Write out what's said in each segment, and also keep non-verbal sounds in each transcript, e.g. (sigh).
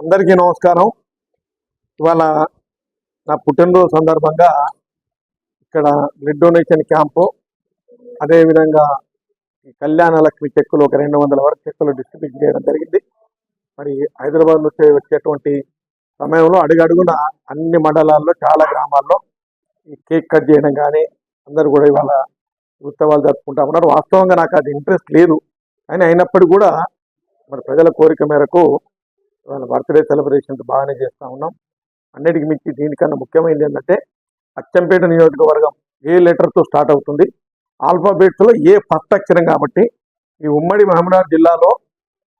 అందరికీ నమస్కారం. ఇవాళ నా పుట్టినరోజు సందర్భంగా ఇక్కడ బ్లడ్ డొనేషన్ క్యాంపు అదేవిధంగా ఈ కళ్యాణ లక్ష్మి చెక్కులు ఒక రెండు వందల వరకు చెక్కులు డిస్ట్రిబ్యూట్ చేయడం జరిగింది. మరి హైదరాబాద్ నుంచి వచ్చేటువంటి సమయంలో అడుగడుగున అన్ని మండలాల్లో చాలా గ్రామాల్లో ఈ కేక్ కట్ చేయడం కానీ అందరూ కూడా ఇవాళ ఉత్సవాలు జరుపుకుంటా ఉన్నారు. వాస్తవంగా నాకు అది ఇంట్రెస్ట్ లేదు. కానీ అయినప్పటికీ కూడా మరి ప్రజల కోరిక మేరకు వాళ్ళ బర్త్డే సెలబ్రేషన్స్ బాగానే చేస్తూ ఉన్నాం. అన్నిటికి మించి దీనికన్నా ముఖ్యమైనది ఏంటంటే అచ్చంపేట నియోజకవర్గం ఏ లెటర్తో స్టార్ట్ అవుతుంది? ఆల్ఫాబెట్స్లో ఏ ఫస్ట్ అక్షరం కాబట్టి ఈ ఉమ్మడి మహబూబ్నగర్ జిల్లాలో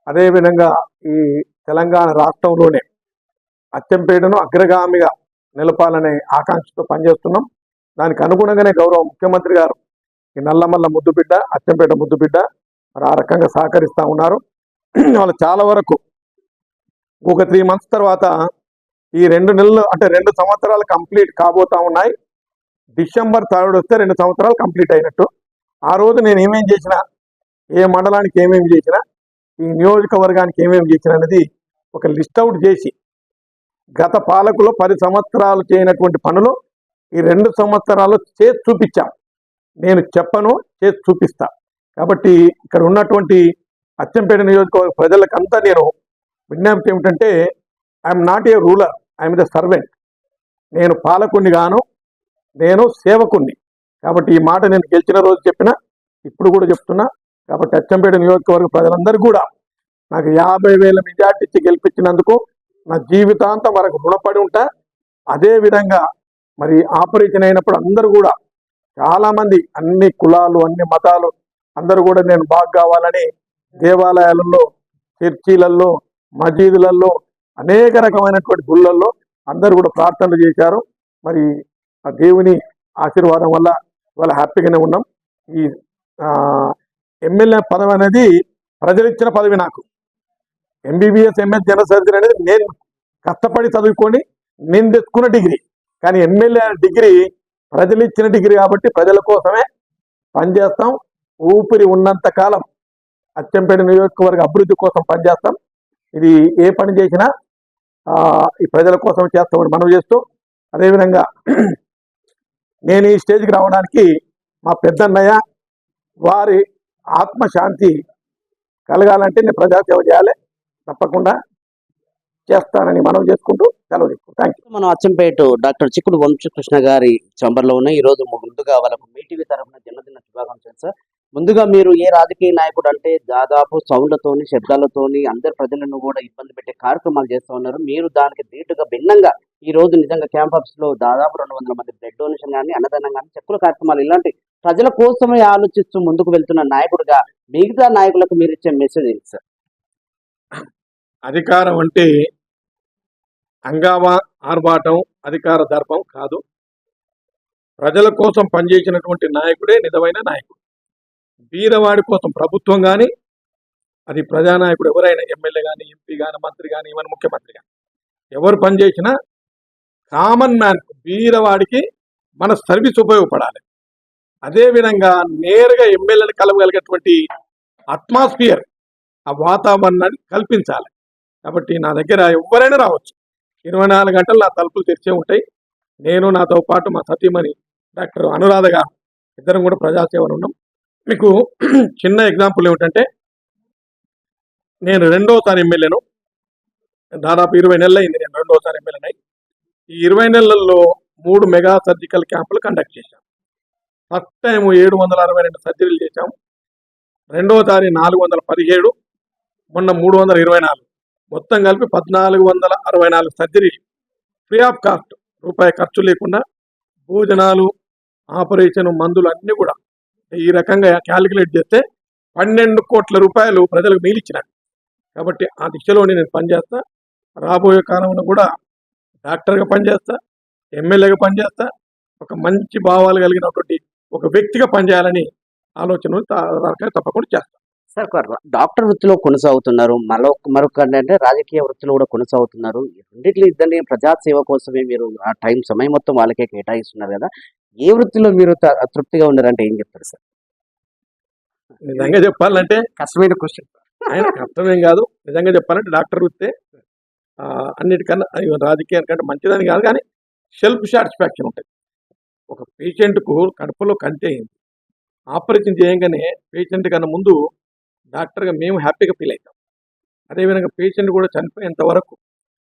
అదేవిధంగా ఈ తెలంగాణ రాష్ట్రంలోనే అచ్చంపేటను అగ్రగామిగా నిలపాలనే ఆకాంక్షతో పనిచేస్తున్నాం. దానికి అనుగుణంగానే గౌరవ ముఖ్యమంత్రి గారు ఈ నల్లమల్ల ముద్దుబిడ్డ అచ్చంపేట ముద్దుబిడ్డ మరి ఆ రకంగా సహకరిస్తూ ఉన్నారు. (clears throat) వాళ్ళు చాలా వరకు ఒక త్రీ మంత్స్ తర్వాత ఈ రెండు నెలలు అంటే రెండు సంవత్సరాలు కంప్లీట్ కాబోతా ఉన్నాయి. డిసెంబర్ థర్డ్ వస్తే రెండు సంవత్సరాలు కంప్లీట్ అయినట్టు. ఆ రోజు నేను ఏమేం చేసిన ఏ మండలానికి ఏమేమి చేసిన ఈ నియోజకవర్గానికి ఏమేమి చేసిన అనేది ఒక లిస్ట్ అవుట్ చేసి గత పాలకులు పది సంవత్సరాలు చేయనటువంటి పనులు ఈ రెండు సంవత్సరాలు చేసి చూపించాం. నేను చెప్పను చేసి చూపిస్తా. కాబట్టి ఇక్కడ ఉన్నటువంటి అచ్చంపేట నియోజకవర్గ ప్రజలకంతా నేను విజ్ఞప్తి ఏమిటంటే I'm not a ruler I'm the servant. నేను పాలకుణ్ణి గాను నేను సేవకుణ్ణి. కాబట్టి ఈ మాట నేను గెలిచిన రోజు చెప్పిన ఇప్పుడు కూడా చెప్తున్నా. కాబట్టి అచ్చంపేట నియోజకవర్గ ప్రజలందరూ కూడా నాకు యాభై వేల మెజార్టీ ఇచ్చి గెలిపించినందుకు నా జీవితాంతం వరకు రుణపడి ఉంటా. అదే విధంగా మరి ఆపరేషన్ అయినప్పుడు అందరూ కూడా చాలామంది అన్ని కులాలు అన్ని మతాలు అందరూ కూడా నేను బాగా కావాలని దేవాలయాలలో చర్చీలలో మసీదులలో అనేక రకమైనటువంటి గుళ్ళల్లో అందరూ కూడా ప్రార్థనలు చేశారు. మరి ఆ దేవుని ఆశీర్వాదం వల్ల వాళ్ళ హ్యాపీగానే ఉన్నాం. ఈ ఎమ్మెల్యే పదవి అనేది ప్రజలు ఇచ్చిన పదవి నాకు. ఎంబీబీఎస్ ఎంఎస్ జనరల్ సర్జరీ అనేది నేను కష్టపడి చదువుకొని నేను తెచ్చుకున్న డిగ్రీ. కానీ ఎమ్మెల్యే డిగ్రీ ప్రజలు ఇచ్చిన డిగ్రీ కాబట్టి ప్రజల కోసమే పనిచేస్తాం. ఊపిరి ఉన్నంత కాలం అచ్చంపేట నియోజకవర్గ అభివృద్ధి కోసం పనిచేస్తాం. ఇది ఏ పని చేసినా ఈ ప్రజల కోసం చేస్తామని మనం చేస్తూ అదేవిధంగా నేను ఈ స్టేజ్కి రావడానికి మా పెద్దన్నయ్య వారి ఆత్మశాంతి కలగాలంటే నేను ప్రజాసేవ చేయాలి. తప్పకుండా చేస్తానని మనం చేసుకుంటూ సెలవు తీసుకుంటాం థ్యాంక్ యూ మనం అచ్చంపేట డాక్టర్ చిక్కుడు వంశకృష్ణ గారి చంబర్లో ఉన్న. ఈ రోజు ముందుగా వాళ్ళకు మీటీవీ తరఫున జన్మదిన శుభాకాంక్షలు సార్. ముందుగా మీరు ఏ రాజకీయ నాయకుడు అంటే దాదాపు సౌండ్లతోని శబ్దాలతోని అందరి ప్రజలను కూడా ఇబ్బంది పెట్టే కార్యక్రమాలు చేస్తూ ఉన్నారు. మీరు దానికి ధీటుగా భిన్నంగా ఈ రోజు నిజంగా క్యాంప్ ఆఫీస్లో దాదాపు రెండు వందల మంది బ్లడ్ డొనేషన్ కానీ అన్నదానం కానీ చెక్కుల కార్యక్రమాలు ఇలాంటి ప్రజల కోసమే ఆలోచిస్తూ ముందుకు వెళ్తున్న నాయకుడిగా మిగతా నాయకులకు మీరు ఇచ్చే మెసేజ్ ఏంటి సార్? అధికారం అంటే అంగావా ఆర్భాటం అధికార దర్పం కాదు. ప్రజల కోసం పనిచేసినటువంటి నాయకుడే నిజమైన నాయకుడు. బీదవాడి కోసం ప్రభుత్వం కానీ అది ప్రజానాయకుడు ఎవరైనా ఎమ్మెల్యే కానీ ఎంపీ కానీ మంత్రి కానీ ఈవెన్ ముఖ్యమంత్రి కానీ ఎవరు పనిచేసినా కామన్ మ్యాన్ బీదవాడికి మన సర్వీస్ ఉపయోగపడాలి. అదేవిధంగా నేరుగా ఎమ్మెల్యేని కలవగలిగేటువంటి అట్మాస్ఫియర్ ఆ వాతావరణాన్ని కల్పించాలి. కాబట్టి నా దగ్గర ఎవరైనా రావచ్చు. ఇరవై నాలుగు గంటలు నా తలుపులు తెరిచే ఉంటాయి. నేను నాతో పాటు మా సతీమణి డాక్టర్ అనురాధ గారు ఇద్దరం కూడా ప్రజాసేవలు ఉన్నాం. మీకు (clears throat) చిన్న ఎగ్జాంపుల్ ఏమిటంటే నేను రెండోసారి ఎమ్మెల్యేను. దాదాపు ఇరవై నెలలు అయింది నేను రెండోసారి ఎమ్మెల్యేనై. ఈ ఇరవై నెలల్లో మూడు మెగా సర్జికల్ క్యాంపులు కండక్ట్ చేశాం. ఫస్ట్ టైం ఏడు వందల అరవై రెండు సర్జరీలు చేశాము రెండోసారి నాలుగు వందల పదిహేడు మొన్న మూడు వందల ఇరవై నాలుగు. మొత్తం కలిపి పద్నాలుగు వందల అరవై నాలుగు సర్జరీ ఫ్రీ ఆఫ్ కాస్ట్ రూపాయి ఖర్చు లేకుండా భోజనాలు ఆపరేషన్ మందులు అన్నీ కూడా ఈ రకంగా క్యాలిక్యులేట్ చేస్తే పన్నెండు కోట్ల రూపాయలు ప్రజలకు మిగిలిచ్చినారు కాబట్టి ఆ దిశలోనే నేను పనిచేస్తా. రాబోయే కాలంలో కూడా డాక్టర్గా పనిచేస్తా ఎమ్మెల్యేగా పనిచేస్తా. ఒక మంచి భావాలు కలిగినటువంటి ఒక వ్యక్తిగా పనిచేయాలని ఆలోచన తప్పకుండా చేస్తాను సార్ డాక్టర్ వృత్తిలో కొనసాగుతున్నారు. మరొక మరొక అంటే రాజకీయ వృత్తిలో కూడా కొనసాగుతున్నారు. రెండింటిలో ఇద్దరిని ప్రజాసేవ కోసమే మీరు ఆ టైం సమయం మొత్తం వాళ్ళకే కేటాయిస్తున్నారు కదా. ఏ వృత్తిలో మీరు తృప్తిగా ఉన్నారంటే ఏం చెప్తారు సార్? నిజంగా చెప్పాలంటే కష్టమైన క్వశ్చన్. ఆయన కష్టమేం కాదు. నిజంగా చెప్పాలంటే డాక్టర్ వృత్తే అన్నిటికన్నా ఈవెన్ రాజకీయానికంటే మంచిదని కాదు కానీ సెల్ఫ్ సాటిస్ఫాక్షన్ ఉంటుంది. ఒక పేషెంట్కు కడుపులో కంటే అయింది. ఆపరేషన్ చేయగానే పేషెంట్ కన్నా ముందు డాక్టర్గా మేము హ్యాపీగా ఫీల్ అవుతాం అదేవిధంగా పేషెంట్ కూడా చనిపోయేంత వరకు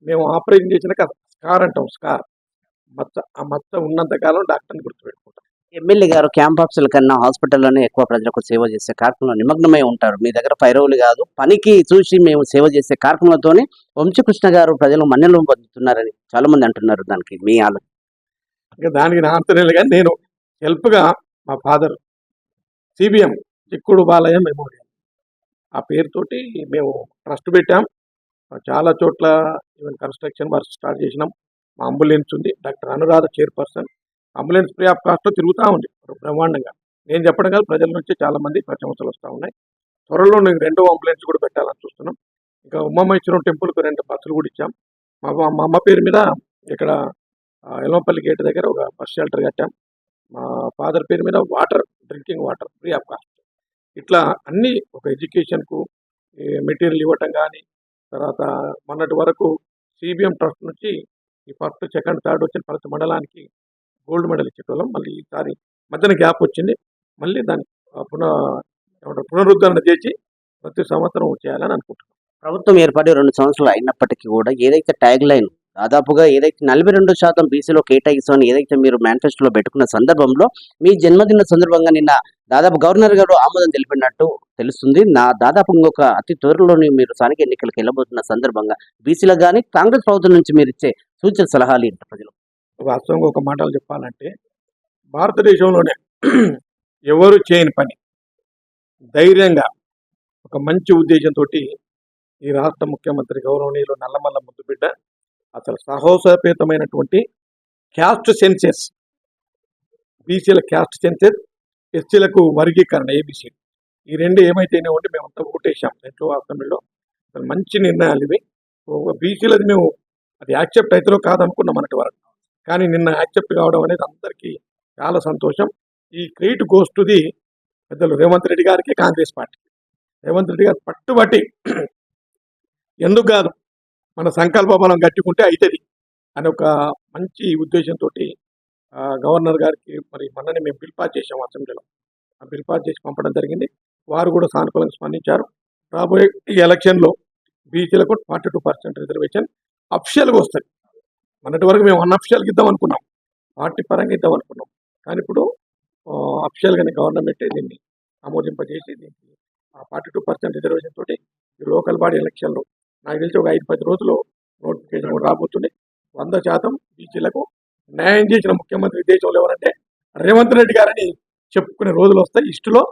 మేము ఆపరేషన్ చేసినాక స్కార్ అంటాం స్కార్. మచ్చ ఆ మచ్చ ఉన్నంత కాలం డాక్టర్ని గుర్తుపెట్టుకుంటాం ఎమ్మెల్యే గారు క్యాంప్ ఆఫీసుల కన్నా హాస్పిటల్లోనే ఎక్కువ ప్రజలకు సేవ చేసే కార్యక్రమంలో నిమగ్నమై ఉంటారు. మీ దగ్గర పైరవులు కాదు. పనికి చూసి మేము సేవ చేసే కార్యక్రమంతోనే వంశకృష్ణ గారు ప్రజలు మన్నెలు పొందుతున్నారని చాలా మంది అంటున్నారు దానికి మీ ఆలోచన ఇంకా దానికి నా ఆన్సర్ లేదు కానీ నేను హెల్ప్గా మా ఫాదర్ సిబిఎం చిక్కుడు బాలయ్య మెమోరియల్. ఆ పేరుతోటి మేము ట్రస్ట్ పెట్టాం. చాలా చోట్ల ఈవెన్ కన్స్ట్రక్షన్ వర్క్ స్టార్ట్ చేసినాం. మా అంబులెన్స్ ఉంది. Doctor Anuradha chairperson. Ambulance free of కాస్ట్లో తిరుగుతూ ఉంది. బ్రహ్మాండంగా. నేను చెప్పడం కాదు ప్రజల నుంచి చాలా మంది ప్రశంసలు వస్తూ ఉన్నాయి. త్వరలో నేను రెండో అంబులెన్స్ కూడా పెట్టాలని చూస్తున్నాం. ఇంకా ఉమామేశ్వరం టెంపుల్కి రెండు బస్సులు కూడా ఇచ్చాం. మా మా- అమ్మ పేరు మీద ఇక్కడ ఆ, ఎల్లంపల్లి గేట్ దగ్గర ఒక బస్ షెల్టర్ కట్టాం. మా ఫాదర్ పేరు మీద water drinking water free of cost ఇట్లా అన్నీ ఒక ఎడ్యుకేషన్కు మెటీరియల్ ఇవ్వటం కానీ తర్వాత మొన్నటి వరకు సిబిఎం ట్రస్ట్ నుంచి ఈ ఫస్ట్ సెకండ్ థర్డ్ వచ్చిన ప్రతి మండలానికి గోల్డ్ మెడల్ ఇచ్చేటోళ్ళం మళ్ళీ ఈసారి మధ్యన గ్యాప్ వచ్చింది. మళ్ళీ దాన్ని పునః ఏమంటారు పునరుద్ధరణ చేసి ప్రతి సంవత్సరం చేయాలని అనుకుంటున్నాం. ప్రభుత్వం ఏర్పడి రెండు సంవత్సరాలు అయినప్పటికీ కూడా ఏదైతే ట్యాగ్ లైన్ దాదాపుగా ఏదైతే నలభై రెండు శాతం బీసీలో కేటాయిస్తామని ఏదైతే మీరు మేనిఫెస్టోలో పెట్టుకున్న సందర్భంలో మీ జన్మదిన సందర్భంగా నిన్న దాదాపు గవర్నర్ గారు ఆమోదం తెలిపినట్టు తెలుస్తుంది. నా దాదాపు ఇంకొక అతి త్వరలోని మీరు స్థానిక ఎన్నికలకు వెళ్ళబోతున్న సందర్భంగా బీసీలకు కానీ కాంగ్రెస్ ప్రభుత్వం నుంచి మీరు ఇచ్చే సూచన సలహాలు ఏంటి ప్రజలు వాస్తవంగా ఒక మాటలు చెప్పాలంటే భారతదేశంలోనే (clears throat) ఎవరు చేయని పని ధైర్యంగా ఒక మంచి ఉద్దేశంతో ఈ రాష్ట్ర ముఖ్యమంత్రి గౌరవనీయులు నల్లమల్ల ముద్దుబిడ్డ అసలు సాహసోపేతమైనటువంటి క్యాస్ట్ సెన్సెస్ బీసీల క్యాస్ట్ సెన్సెస్ ఎస్సీలకు వర్గీకరణ ఏబీసీ. ఈ రెండు ఏమైతేనే ఉంటే మేము అంతా ఓటేసాం దీంట్లో అసెంబ్లీలో అసలు మంచి నిర్ణయాలు ఇవి. బీసీలది మేము అది యాక్సెప్ట్ అవుతారో కాదనుకున్నాం మనటి వరకు కానీ నిన్న యాక్సెప్ట్ కావడం అనేది అందరికీ చాలా సంతోషం. ఈ క్రెడిట్ గోస్ టు ది పెద్దలు రేవంత్ రెడ్డి గారికి కాంగ్రెస్ పార్టీ. రేవంత్ రెడ్డి గారు పట్టుబట్టి ఎందుకు కాదు? మన సంకల్ప బలం గట్టుకుంటే అవుతుంది అని ఒక మంచి ఉద్దేశంతో గవర్నర్ గారికి మరి మనని మేము బిల్ పాస్ చేసాం అసెంబ్లీలో. ఆ బిల్ పాస్ చేసి పంపడం జరిగింది. వారు కూడా సానుకూలంగా స్పందించారు. రాబోయే ఈ ఎలక్షన్లో బీసీలకు ఫార్టీ టూ పర్సెంట్ రిజర్వేషన్ అఫిషియల్గా వస్తాయి. మొన్నటి వరకు మేము అన్అఫిషియల్కి ఇద్దాం అనుకున్నాం. పార్టీ పరంగా ఇద్దాం అనుకున్నాం. కానీ ఇప్పుడు అఫిషియల్గానే గవర్నమెంట్ దీన్ని ఆమోదింపజేసి దీనికి ఫార్టీ టూ పర్సెంట్ రిజర్వేషన్ తోటి ఈ లోకల్ బాడీ ఎలక్షన్లో నాకు తెలిసి ఒక ఐదు పది రోజులు నోటిఫికేషన్ కూడా రాబోతుంది వంద శాతం బీసీలకు న్యాయం చేసిన ముఖ్యమంత్రి దేశంలో ఎవరంటే రేవంత్ రెడ్డి గారని చెప్పుకునే రోజులు వస్తాయి. ఇష్టలో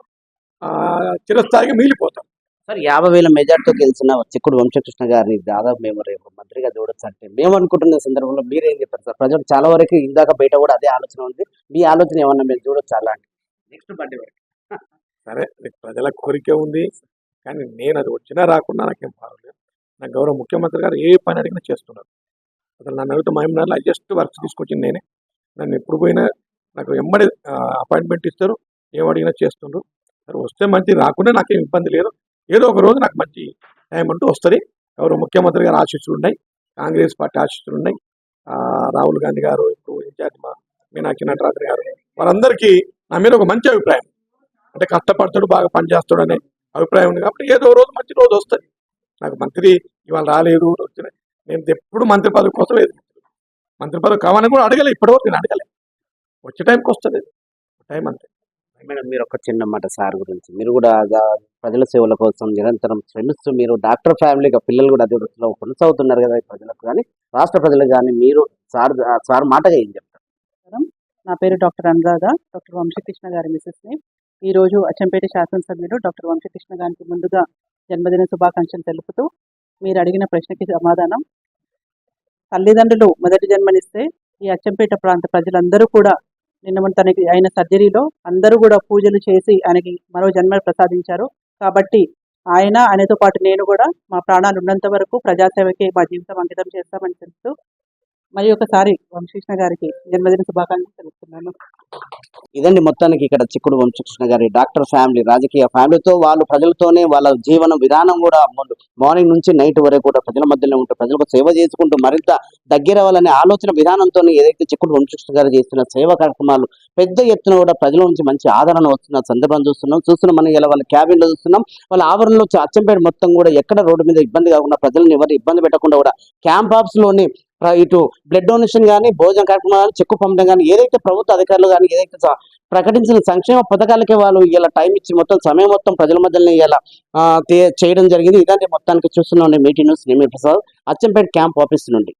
చిరస్థాయిగా మిగిలిపోతాం. సార్ యాభై వేల మెజార్టీతో గెలిచిన చిక్కుడు వంశకృష్ణ గారిని దాదాపు మేము రేపు మంత్రిగా చూడొచ్చు అంటే మేము అనుకుంటున్న సందర్భంలో మీరేం చెప్పారు సార్? ప్రజలు చాలా వరకు ఇందాక బయట కూడా అదే ఆలోచన ఉంది. మీ ఆలోచన ఏమన్నా మీరు చూడొచ్చు అలాంటి? నెక్స్ట్ బర్త్డే వరకు సరే ప్రజల కోరిక ఉంది. కానీ నేను అది వచ్చినా రాకుండా నాకేం పర్వాలేదు. నా గౌరవ ముఖ్యమంత్రి గారు ఏ పని అడిగినా చేస్తున్నారు. అసలు నన్ను అడిగితే మహిమనాలు హైయెస్ట్ వర్క్స్ తీసుకొచ్చింది నేనే. నన్ను ఎప్పుడు పోయినా నాకు ఎమ్మడి అపాయింట్మెంట్ ఇస్తారు. ఏం అడిగినా చేస్తుండ్రు. సరే వస్తే మంచి రాకుండా నాకేం ఇబ్బంది లేదు. ఏదో ఒక రోజు నాకు మంచి టైం అంటూ వస్తుంది. గౌరవ ముఖ్యమంత్రి గారు ఆశీస్సులు ఉన్నాయి. కాంగ్రెస్ పార్టీ ఆశిస్తులు ఉన్నాయి. రాహుల్ గాంధీ గారు ఇప్పుడు ఇన్ఛార్జ్ మా మీనాక్షి నటరాత్రి గారు వారందరికీ నా మీద ఒక మంచి అభిప్రాయం. అంటే కష్టపడతాడు బాగా పనిచేస్తాడు అనే అభిప్రాయం ఉంది కాబట్టి ఏదో రోజు మంచి రోజు వస్తుంది. నాకు మంత్రి ఇవాళ రాలేదు వచ్చినాయి నేను ఎప్పుడు మంత్రి పదవి కోసం లేదు మంత్రి పదవి కావాలని కూడా అడగలే ఇప్పటివరకు నేను అడగలే. వచ్చే టైంకి వస్తుంది. టైం అంతే. మేడం మీరు ఒక చిన్న మాట సార్ గురించి. మీరు కూడా ప్రజల సేవల కోసం నిరంతరం శ్రమిస్తూ మీరు డాక్టర్ ఫ్యామిలీగా పిల్లలు కూడా అదే వృత్తిలో కొనసాగుతున్నారు కదా ప్రజలకు కానీ రాష్ట్ర ప్రజలకు కానీ మీరు సార్ సార్ మాటగా ఏం చెప్తారు? నా పేరు డాక్టర్ అనురాధ డాక్టర్ వంశకృష్ణ గారి మిసెస్ని ఈరోజు అచ్చంపేట శాసనసభ్యుడు డాక్టర్ వంశకృష్ణ గారికి ముందుగా జన్మదిన శుభాకాంక్షలు తెలుపుతూ మీరు అడిగిన ప్రశ్నకి సమాధానం. తల్లిదండ్రులు మొదటి జన్మనిస్తే ఈ అచ్చంపేట ప్రాంత ప్రజలందరూ కూడా నిన్న తనకి ఆయన సర్జరీలో అందరూ కూడా పూజలు చేసి ఆయనకి మరో జన్మ ప్రసాదించారు. కాబట్టి ఆయన ఆయనతో పాటు నేను కూడా మా ప్రాణాలు ఉన్నంత వరకు ప్రజాసేవకే మా జీవితం అంకితం చేస్తామని తెలుస్తూ మరి ఒకసారి వంశకృష్ణ గారికి జన్మదిన శుభాకాంక్షలు తెలుపుతున్నాను. ఇదండి మొత్తానికి ఇక్కడ చిక్కుడు వంశకృష్ణ గారి డాక్టర్ ఫ్యామిలీ రాజకీయ ఫ్యామిలీతో వాళ్ళు ప్రజలతోనే వాళ్ళ జీవన విధానం కూడా మార్నింగ్ నుంచి నైట్ వరకు కూడా ప్రజల మధ్యలో ఉంటూ ప్రజలకు సేవ చేసుకుంటూ మరింత దగ్గర అవ్వాలనే ఆలోచన విధానంతో ఏదైతే చిక్కుడు వంశకృష్ణ గారు చేస్తున్న సేవా కార్యక్రమాలు పెద్ద ఎత్తున కూడా ప్రజల నుంచి మంచి ఆదరణ వస్తున్న సందర్భం చూస్తున్నాం. చూస్తున్నాం మనం ఇలా వాళ్ళ క్యాబిన్లో చూస్తున్నాం. వాళ్ళ ఆవరణలో అచ్చంపేట మొత్తం కూడా ఎక్కడ రోడ్డు మీద ఇబ్బంది కాకుండా ప్రజలను ఎవరు ఇబ్బంది పెట్టకుండా కూడా క్యాంప్ ఆఫీస్లోని ఇటు బ్లడ్ డొనేషన్ కానీ భోజన కార్యక్రమాలు కానీ చెక్కు పంపడం కానీ ఏదైతే ప్రభుత్వ అధికారులు కానీ ఏదైతే ప్రకటించిన సంక్షేమ పథకాలకే వాళ్ళు ఇలా టైం ఇచ్చి మొత్తం సమయం మొత్తం ప్రజల మధ్యలో ఇలా చేయడం జరిగింది. ఇదంటే మొత్తానికి చూస్తున్నాం మీటింగ్ న్యూస్. నిమి ప్రసాద్ అచ్చంపేట క్యాంప్ ఆఫీస్ నుండి.